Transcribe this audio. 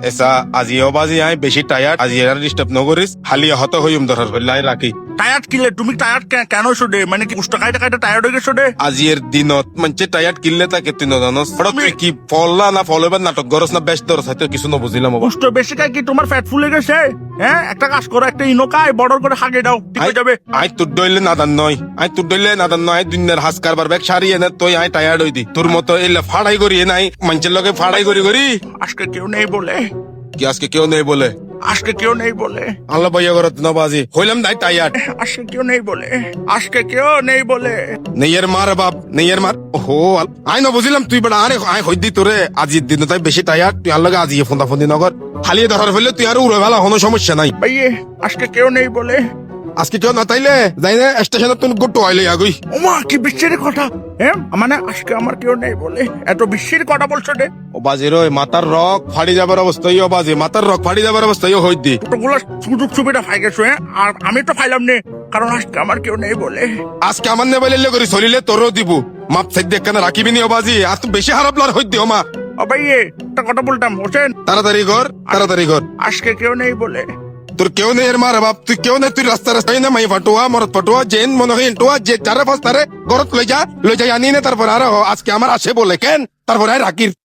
এসা আজিও বাজি আই বেশি টায়ার্ড আজি এর ডিস্টার্ব নগরিস হালি হত হইম ধরার হইলাই রাখি টায়ার্ড কিলে? তুমি টায়ার্ড কেন শুডে মানে কি কুষ্টা কাইটা কাইটা টায়ার্ড হয়ে গেছো আজি আজিয়ের দিনত মানে টায়ার্ড কিনলে তাকে তিন জানো তুই কি ফললা না ফলবে নাটক গরস না বেশ দরস হয়তো কিছু না বুঝিলাম কষ্ট বেশি কাই কি তোমার ফ্যাট ফুলে গেছে? হ্যাঁ একটা কাজ করো একটা ইনোকায় বড় করে হাগে দাও ঠিক হয়ে যাবে। আই তোর ডইলে নাদান নয় আই তোর ডইলে নাদান নয় দুনিয়ার হাস কারবার ব্যাগ সারিয়ে না তুই আই টায়ার্ড হইদি তোর মতো এলে ফাড়াই করি নাই মানুষের লগে ফাড়াই করি করি। আজকে কেউ নেই বলে। কি আজকে কেউ নেই বলে? আজকে কেউ নেই বলে। আল্লাহ ভাইয়া করত নবাজি হইলাম দাই টায়ার্ড আজকে কেউ নেই বলে। আজকে কেউ নেই বলে। নেইয়ের মার বাপ নেইয়ের মার। হো আই ন বুঝিলাম তুই বড় আরে আই হইদি তোরে আজির দিন তাই বেশি টায়ার্ড তুই আর লগে আজি ফোন ফোন নগর। হালিয়ে ধরার হইলে তুই আর উড়ে ভালো কোনো সমস্যা নাই। ভাইয়ে আজকে কেউ নেই বলে। আজকে কেউ না তাইলে যাই না স্টেশনে তুই গোটো আইলে আগুই ওমা কি বিশ্বের কথা। হ্যাঁ মানে আজকে আমার কেউ নেই বলে। এত বিশ্বের কথা বলছো রে। ও বাজি রই মাথার রক ফাড়ি যাবার অবস্থা ইও বাজি। মাথার রক ফাড়ি যাবার অবস্থা ইও হইদি ছোটগুলো সুযোগ সুবিধা পাই গেছো হ্যাঁ? আর আমি তো পাইলাম নে কারণ আজকে আমার কেউ নেই বলে। আজকে আমার নে বলে করি চলিলে তোরও দিব। মাপ সাইড দেখ কেন রাখিবি নি ও বাজি। আর তুই বেশি খারাপ লার হইদি ও মা ও ভাইয়ে একটা কথা বলতাম হোসেন। তাড়াতাড়ি কর তাড়াতাড়ি কর। আজকে কেউ নেই বলে। তোর কেউ নেই এর মার বাপ তুই কেউ নেই তুই রাস্তা রাস্তায় না মাই ফাটুয়া মরত ফাটুয়া জেন মনে হয় ইন্টুয়া যে চারে পাঁচ তারে গরত লই যা লই যাই আনি নে তারপর আর আজকে আমার আসে বলে কেন? তারপর আর রাকির